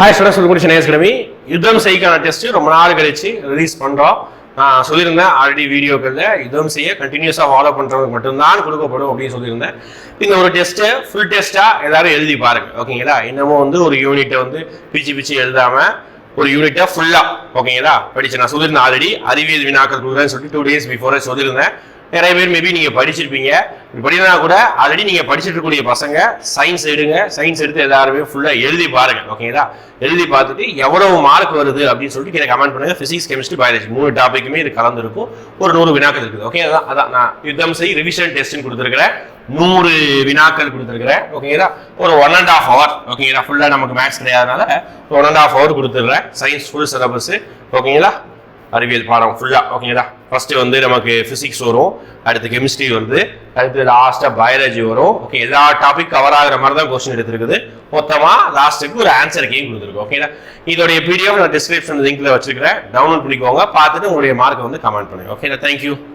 Hi students சொல்லக்கூடிய Chennai academy யுத்தம் செய்யக்கான டெஸ்ட் ரொம்ப நாள் கழிச்சு ரிலீஸ் பண்ணுறோம் நான் சொல்லியிருந்தேன் ஆல்ரெடி வீடியோக்களில் யுத்தம் செய்ய கண்டினியூஸாக ஃபாலோ பண்ணுறவங்க மட்டும்தான் கொடுக்கப்படும் அப்படின்னு சொல்லியிருந்தேன். இந்த ஒரு டெஸ்ட்டை ஃபுல் டெஸ்ட்டாக எல்லாரும் எழுதி பாருங்க. ஓகேங்களா இன்னமும் வந்து ஒரு யூனிட்டை வந்து பிச்சு பிச்சு எழுதாமல் ஒரு யூனிட்டை ஃபுல்லாக ஓகேங்களா படிச்சு நான் சொல்லியிருந்தேன் ஆல்ரெடி அறிவியல் வினாக்கள் கொடுக்குறேன்னு சொல்லிட்டு டூ டேஸ் பிஃபோரே சொல்லியிருந்தேன் நிறைய பேர் மேபி நீங்கள் படிச்சிருப்பீங்க. படினா கூட ஆல்ரெடி நீங்கள் படிச்சிட்டு இருக்கக்கூடிய பசங்க சயின்ஸ் எடுங்க. சயின்ஸ் எடுத்து எல்லாருமே ஃபுல்லாக எழுதி பாருங்க ஓகேங்களா எழுதி பார்த்துட்டு எவ்வளவு மார்க் வருது அப்படின்னு சொல்லிட்டு எனக்கு கமெண்ட் பண்ணுங்க. ஃபிசிக்ஸ் கெமிஸ்ட்ரி பயாலஜி மூணு டாபிக்குமே இது கலந்துருக்கும். ஒரு நூறு வினாக்கள் இருக்குது ஓகே அதான் அதான் நான் யுத்தம் செய் ரிவிஷன் டெஸ்ட்னு கொடுத்துருக்கிறேன். நூறு வினாக்கள் கொடுத்துருக்குறேன். ஓகேங்களா ஒரு ஒன் அண்ட் ஆஃப் ஹவர் ஓகேங்களா ஃபுல்லாக நமக்கு மேக்ஸ் கிடையாதனால ஒன் அண்ட் ஆஃப் ஹவர் கொடுத்துட்றேன் சயின்ஸ் ஃபுல் சிலபஸ் ஓகேங்களா அறிவியல் பாடம் ஃபுல்லாக ஓகேங்களா ஃபர்ஸ்ட் வந்து நமக்கு ஃபிசிக்ஸ் வரும். அடுத்து கெமிஸ்ட்ரி வருது. அடுத்து லாஸ்ட்டாக பயாலஜி வரும். ஓகே எல்லா டாபிக் கவர் ஆகுற மாதிரி தான் கொஸ்டின் எடுத்திருக்குது. மொத்தமாக லாஸ்ட்டுக்கு ஒரு ஆன்சர் கேம் கொடுத்துருக்கோம். ஓகேங்களா இதோடைய பிடிஎஃப் நான் டிஸ்கிரிப்ஷன் லிங்க்ல வச்சிருக்கிறேன். டவுன்லோட் பண்ணிக்கோங்க. பார்த்துட்டு உங்களுடைய மார்க்கை வந்து கமெண்ட் பண்ணுங்க. ஓகேங்களா தேங்க்யூ